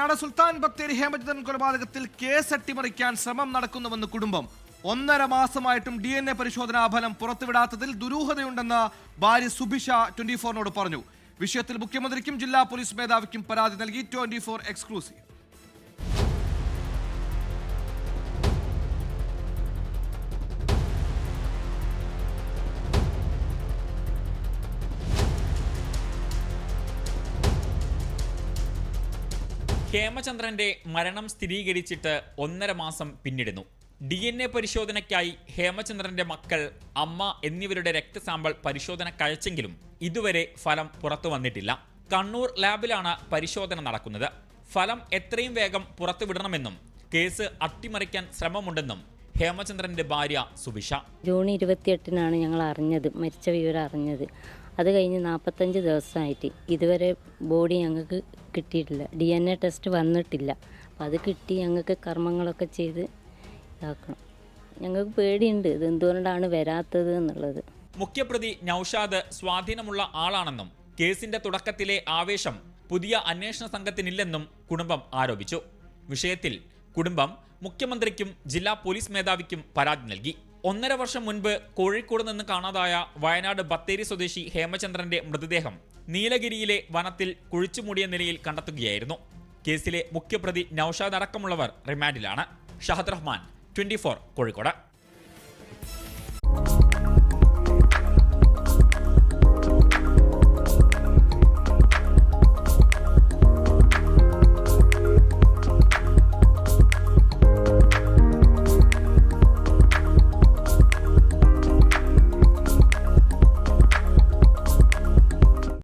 വയനാട് സുൽത്താൻ ബത്തേരി ഹേമചന്ദ്രൻ കൊലപാതകത്തിൽ കേസ് അട്ടിമറിക്കാൻ ശ്രമം നടക്കുന്നുവെന്ന് കുടുംബം. ഒന്നര മാസമായിട്ടും ഡി എൻ എ പരിശോധനാ ഫലം പുറത്തുവിടാത്തതിൽ ദുരൂഹതയുണ്ടെന്ന് ഭാര്യ സുഭിഷ ട്വന്റി ഫോറിനോട് പറഞ്ഞു. വിഷയത്തിൽ മുഖ്യമന്ത്രിക്കും ജില്ലാ പോലീസ് മേധാവിക്കും പരാതി നൽകി ട്വന്റി ഫോർ എക്സ്ക്ലൂസീവ്. ഹേമചന്ദ്രന്റെ മരണം സ്ഥിരീകരിച്ചിട്ട് ഒന്നര മാസം പിന്നിടുന്നു. ഡി എൻ എ പരിശോധനയ്ക്കായി ഹേമചന്ദ്രന്റെ മക്കൾ അമ്മ എന്നിവരുടെ രക്തസാമ്പിൾ പരിശോധന കഴിച്ചെങ്കിലും ഇതുവരെ ഫലം പുറത്തു വന്നിട്ടില്ല. കണ്ണൂർ ലാബിലാണ് പരിശോധന നടക്കുന്നത്. ഫലം എത്രയും വേഗം പുറത്തുവിടണമെന്നും കേസ് അട്ടിമറിക്കാൻ ശ്രമമുണ്ടെന്നും ഹേമചന്ദ്രന്റെ ഭാര്യ സുബിഷ ജൂൺ ഇരുപത്തിയെട്ടിനാണ് ഞങ്ങൾ അറിഞ്ഞത് മരിച്ച വിവരം അറിഞ്ഞത്. അത് കഴിഞ്ഞ് നാൽപ്പത്തഞ്ച് ദിവസമായിട്ട്. ഇതുവരെ ബോഡി ഞങ്ങൾക്ക് കിട്ടിയിട്ടില്ല. ഡി എൻ എ ടെസ്റ്റ് വന്നിട്ടില്ല. അപ്പോൾ അത് കിട്ടി ഞങ്ങൾക്ക് കർമ്മങ്ങളൊക്കെ ചെയ്ത് ഇതാക്കണം. ഞങ്ങൾക്ക് പേടിയുണ്ട്. ഇത് എന്തുകൊണ്ടാണ് വരാത്തത് എന്നുള്ളത്. മുഖ്യപ്രതി നൌഷാദ് സ്വാധീനമുള്ള ആളാണെന്നും കേസിന്റെ തുടക്കത്തിലെ ആവേശം പുതിയ അന്വേഷണ സംഘത്തിനില്ലെന്നും കുടുംബം ആരോപിച്ചു. വിഷയത്തിൽ കുടുംബം മുഖ്യമന്ത്രിക്കും ജില്ലാ പോലീസ് മേധാവിക്കും പരാതി നൽകി. ഒന്നര വർഷം മുൻപ് കോഴിക്കോട് നിന്ന് കാണാതായ വയനാട് ബത്തേരി സ്വദേശി ഹേമചന്ദ്രന്റെ മൃതദേഹം നീലഗിരിയിലെ വനത്തിൽ കുഴിച്ചുമൂടിയ നിലയിൽ കണ്ടെത്തുകയായിരുന്നു. കേസിലെ മുഖ്യപ്രതി നൌഷാദ് അടക്കമുള്ളവർ റിമാൻഡിലാണ്. ഷഹദ് റഹ്മാൻ ട്വന്റി കോഴിക്കോട്.